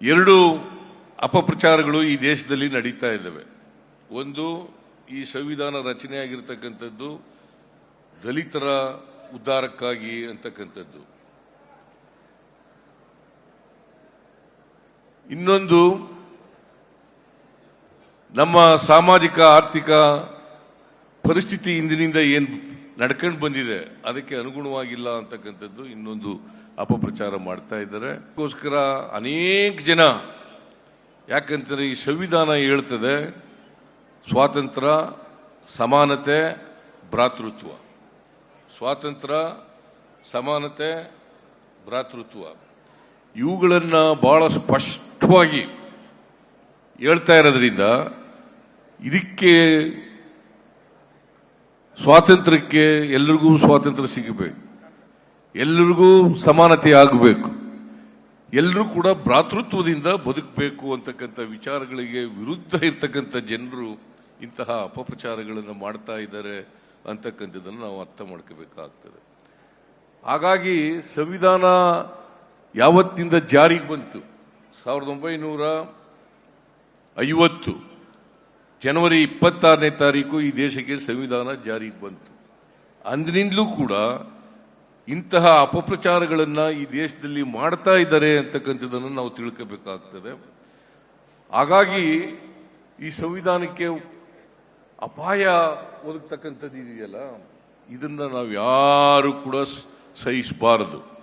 ಎರಡು ಅಪಪ್ರಚಾರಗಳು ಈ ದೇಶದಲ್ಲಿ ನಡೀತಾ ಇದ್ದಾವೆ. ಒಂದು, ಈ ಸಂವಿಧಾನ ರಚನೆ ಆಗಿರ್ತಕ್ಕಂಥದ್ದು ದಲಿತರ ಉದ್ಧಾರಕ್ಕಾಗಿ ಅಂತಕ್ಕಂಥದ್ದು. ಇನ್ನೊಂದು, ನಮ್ಮ ಸಾಮಾಜಿಕ, ಆರ್ಥಿಕ ಪರಿಸ್ಥಿತಿ ಇಂದಿನಿಂದ ಏನು ನಡ್ಕೊಂಡು ಬಂದಿದೆ. ಅದಕ್ಕೆ ಅನುಗುಣವಾಗಿಲ್ಲ ಅಂತಕ್ಕಂಥದ್ದು ಇನ್ನೊಂದು ಅಪಪ್ರಚಾರ ಮಾಡ್ತಾ ಇದ್ದಾರೆ. ಅದಕ್ಕೋಸ್ಕರ ಅನೇಕ ಜನ ಯಾಕಂತಂದರೆ ಈ ಸಂವಿಧಾನ ಹೇಳ್ತದೆ ಸ್ವಾತಂತ್ರ್ಯ ಸಮಾನತೆ, ಭ್ರಾತೃತ್ವ. ಸ್ವಾತಂತ್ರ್ಯ ಸಮಾನತೆ, ಭ್ರಾತೃತ್ವ. ಇವುಗಳನ್ನು ಬಹಳ ಸ್ಪಷ್ಟವಾಗಿ ಹೇಳ್ತಾ ಇರೋದ್ರಿಂದ ಇದಕ್ಕೆ ಸ್ವಾತಂತ್ರ್ಯಕ್ಕೆ ಎಲ್ರಿಗೂ ಸ್ವಾತಂತ್ರ್ಯ ಸಿಗಬೇಕು. ಎಲ್ಲರಿಗೂ ಸಮಾನತೆ ಆಗಬೇಕು. ಎಲ್ಲರೂ ಕೂಡ ಭ್ರಾತೃತ್ವದಿಂದ ಬದುಕಬೇಕು ಅಂತಕ್ಕಂಥ ವಿಚಾರಗಳಿಗೆ ವಿರುದ್ಧ ಇರ್ತಕ್ಕಂಥ ಜನರು ಇಂತಹ ಅಪಪ್ರಚಾರಗಳನ್ನು ಮಾಡ್ತಾ ಇದ್ದಾರೆ ಅಂತಕ್ಕಂಥದ್ದನ್ನು ನಾವು ಅರ್ಥ ಮಾಡ್ಕೋಬೇಕಾಗ್ತದೆ. ಹಾಗಾಗಿ ಸಂವಿಧಾನ ಯಾವತ್ತಿಂದ ಜಾರಿಗೆ ಬಂತು? ಸಾವಿರದ ಒಂಬೈನೂರ ಐವತ್ತು. ಜನವರಿ ಇಪ್ಪತ್ತಾರನೇ ತಾರೀಕು ಈ ದೇಶಕ್ಕೆ ಸಂವಿಧಾನ ಜಾರಿಗೆ ಬಂತು. ಅಂದಿನಿಂದಲೂ ಕೂಡ ಇಂತಹ ಅಪಪ್ರಚಾರಗಳನ್ನು ಈ ದೇಶದಲ್ಲಿ ಮಾಡ್ತಾ ಇದ್ದಾರೆ ಅಂತಕ್ಕಂಥದ್ದನ್ನು ನಾವು ತಿಳ್ಕೋಬೇಕಾಗ್ತದೆ. ಹಾಗಾಗಿ ಈ ಸಂವಿಧಾನಕ್ಕೆ ಅಪಾಯ ಒದಗ್ತಕ್ಕಂಥದ್ದು ಇದೆಯಲ್ಲ ಇದನ್ನು ನಾವು ಯಾರು ಕೂಡ ಸಹಿಸಬಾರದು.